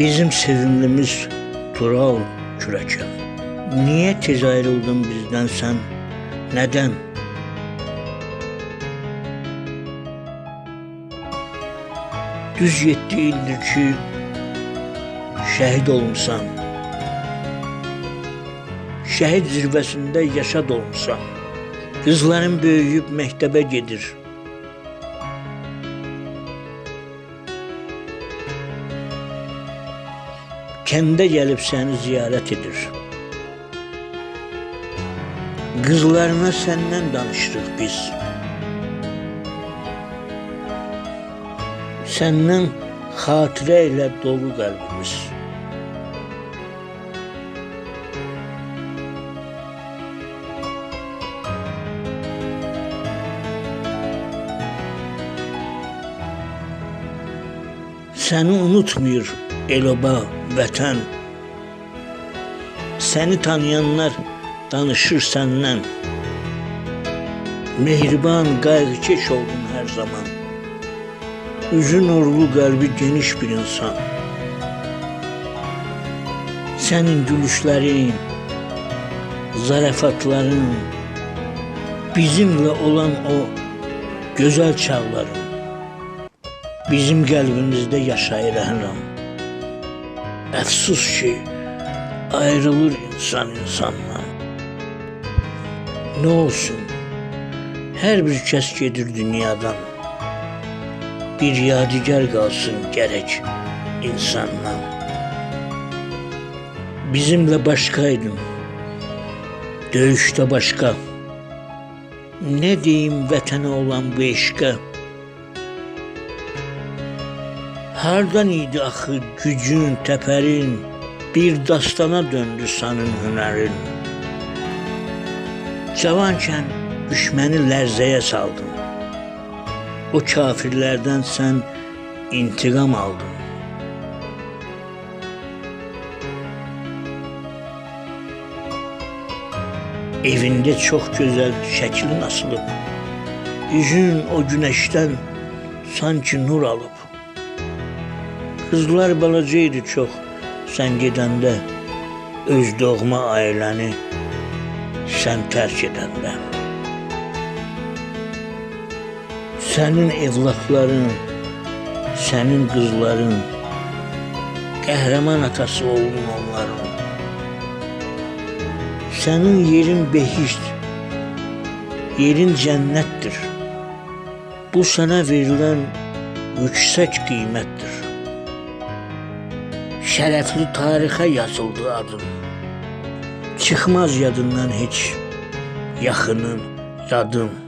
Bizim sevimlimiz Tural Kürəkən. Niye tez ayrıldın bizden sen? Neden? Düz yetdi ildir ki şəhid olmusan. Şəhid zirvəsində yaşad olmusan. Qızların böyüyüb məktəbə gedir. Kəndə gəlib səni ziyarət edir. Qızlarına səndən danışırıq biz. Səndən xatirə ilə dolu qəlbimiz. Səni unutmuyor el-oba, vətən. Səni tanıyanlar danışır səndən. Mehriban, qayğıkeş oldun hər zaman. Üzü nurlu, qəlbi geniş bir insan. Sənin gülüşlərin, zarafatların, bizimlə olan o gözəl çağların bizim qəlbimizdə yaşayır an. Əfsus ki, ayrılır insan insandan. Nə olsun? Hər bir kəs gedir dünyadan. Bir yadigar qalsın gərək insandan. Bizimlə başqaydın. Döyüşdə başqa. Nə deyim vətənə olan bu eşqə? Hardan idi axı gücün, təpərin, bir dastana döndü sənin hünərin. Cavankən düşməni lərzəyə saldın. O kafirlərdən sən intiqam aldın. Evində çox gözəl şəklin asılıb. Üzün o günəşdən sanki nur alıb. Qızlar balaca idi çox sən gedəndə öz doğma ailəni sən tərk edəndə. Sənin evlatların, sənin qızların qəhrəman atası oldun onların. Sənin yerin behişt, yerin cənnətdir. Bu sənə verilən yüksək qiymətdir. Şərəfli tarixə yazıldı adın. Çıxmaz yadından heç yaxının, yadın.